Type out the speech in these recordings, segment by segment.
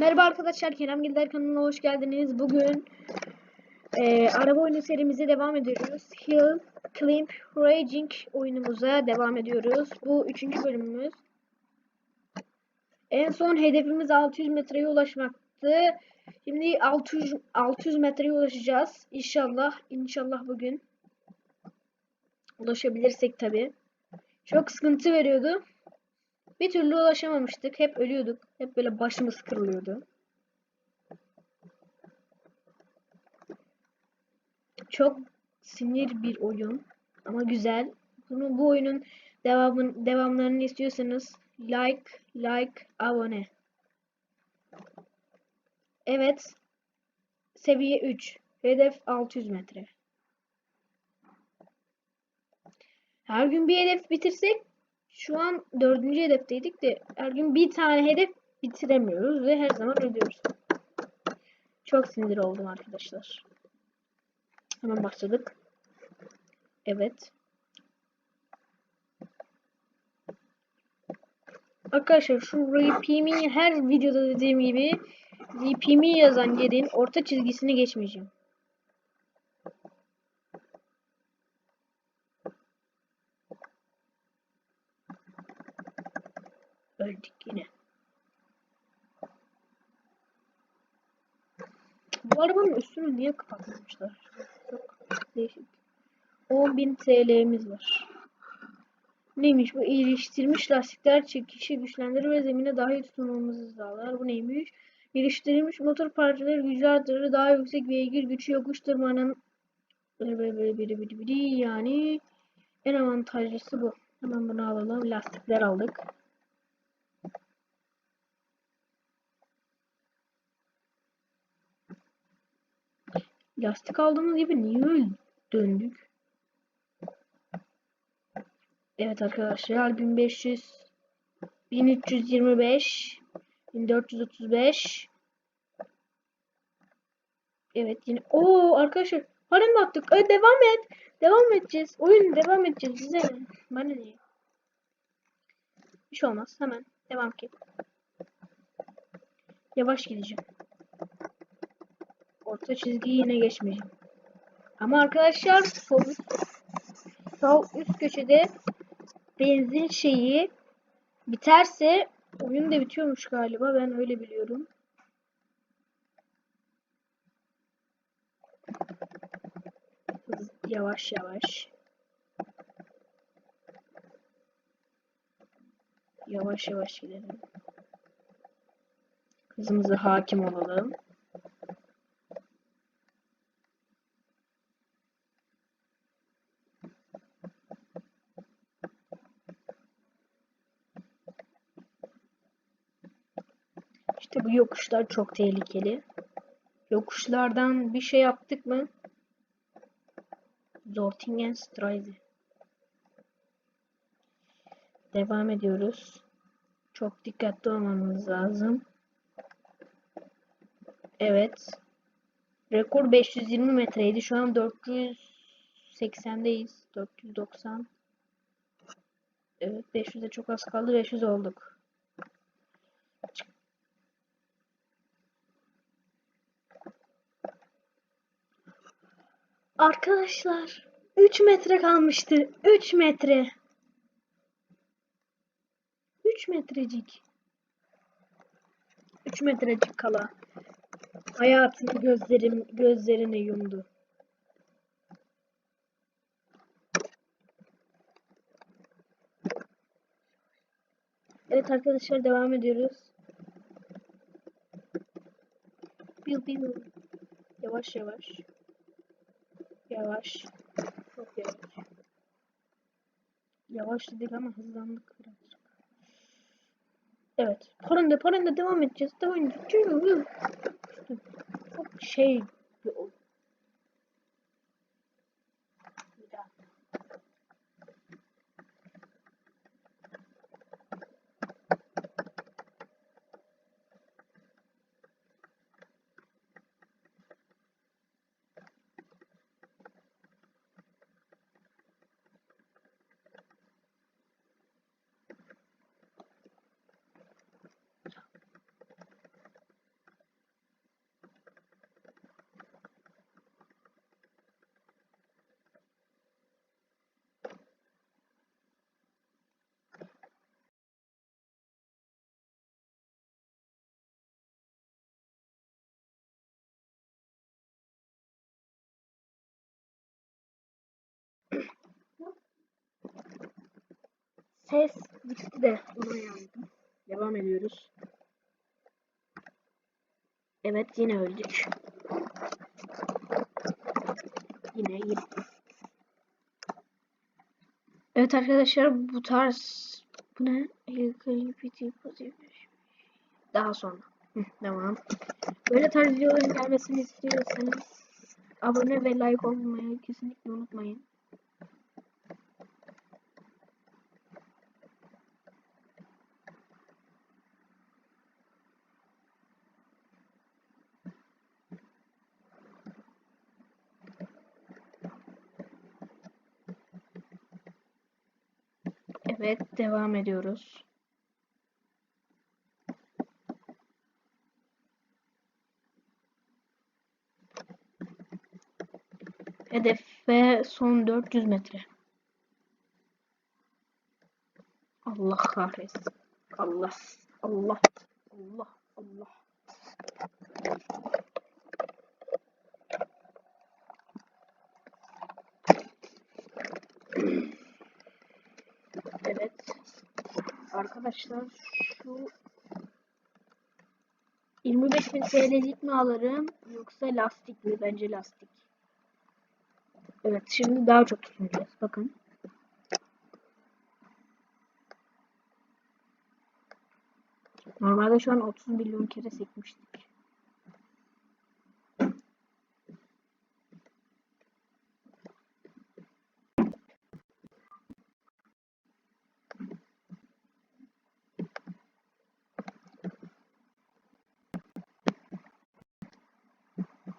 Merhaba arkadaşlar, Kerem Gilder kanalına hoş geldiniz. Bugün e, araba oyunu serimize devam ediyoruz. Hill Climb Raging oyunumuza devam ediyoruz. Bu üçüncü bölümümüz. En son hedefimiz 600 metreye ulaşmaktı. Şimdi 600, 600 metreye ulaşacağız. İnşallah, inşallah bugün. Ulaşabilirsek tabi. Çok sıkıntı veriyordu. Bir türlü ulaşamamıştık. Hep ölüyorduk. Hep böyle başımız kırılıyordu. Çok sinir bir oyun. Ama güzel. Bunu bu oyunun devamın devamlarını istiyorsanız like, like, abone. Evet. Seviye 3. Hedef 600 metre. Her gün bir hedef bitirsek şu an dördüncü hedefteydik de her gün bir tane hedef bitiremiyoruz ve her zaman ölüyoruz. Çok sinir oldum arkadaşlar. Hemen başladık. Evet. Arkadaşlar şu RPM'i her videoda dediğim gibi RPM'i yazan yerin orta çizgisini geçmeyeceğim. Öldük yine. Bu arabanın üstünü niye kapatmamışlar? Çok değişik. 10.000 TL'miz var. Neymiş bu? İyileştirilmiş lastikler çekişi güçlendirir ve zemine daha iyi tutunmamızı sağlar. Bu neymiş? Geliştirilmiş motor parçaları gücü artırır. Daha yüksek beygir gücü yokuş tırmanan yani en avantajlısı bu. Hemen bunu alalım. Lastikler aldık. Lastik aldığımız gibi niye döndük? Evet arkadaşlar 1500 1325 1435 Evet yine o arkadaşlar halen attık. Ee, devam et. Devam edeceğiz. Oyun devam edeceğiz. Bize? Bana ne? Bir şey olmaz. Hemen devam ki. Yavaş gideceğim. Orta çizgiyi yine geçmeyeceğim. Ama arkadaşlar sol, sol üst köşede benzin şeyi biterse oyun da bitiyormuş galiba. Ben öyle biliyorum. Yavaş yavaş. Yavaş yavaş gidelim. Hızımıza hakim olalım. İşte bu yokuşlar çok tehlikeli. Yokuşlardan bir şey yaptık mı? Zortingenstraße. Devam ediyoruz. Çok dikkatli olmamız lazım. Evet. Rekor 520 metreydi. Şu an 480'deyiz. 490. Evet 500'e çok az kaldı. 500 olduk. Arkadaşlar 3 metre kalmıştı. 3 metre. 3 metrecik. 3 metrecik kala. Hayatını gözlerim gözlerine yumdu. Evet arkadaşlar devam ediyoruz. Bil bil. Yavaş yavaş. Yavaş. Çok yavaş. Yavaş dedik ama hızlandık birazcık. Evet. Paranda paranda devam edeceğiz. Devam edeceğiz. Çok şey ses gitti de ona yandım. Devam ediyoruz. Evet yine öldük. Yine gitti. Evet arkadaşlar bu tarz bu ne? Daha sonra. Hı, tamam. Böyle tarz videoların gelmesini istiyorsanız abone ve like olmayı kesinlikle unutmayın. Evet, devam ediyoruz. Hedefe son 400 metre. Allah kahretsin. Allah, Allah, Allah. Evet. Arkadaşlar şu 25.000 TL'lik mi alırım yoksa lastik mi? Bence lastik. Evet şimdi daha çok tutunacağız. Bakın. Normalde şu an 30 milyon kere sekmiştik.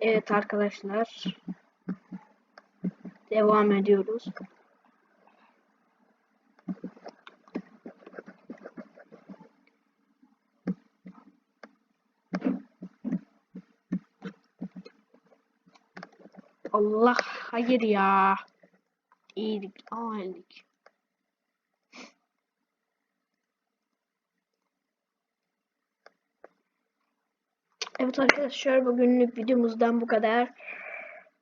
Evet arkadaşlar. Devam ediyoruz. Allah hayır ya. İyiydik. Aa öldük. Evet arkadaşlar bugünlük videomuzdan bu kadar.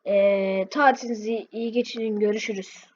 Ee, tatilinizi iyi geçirin. Görüşürüz.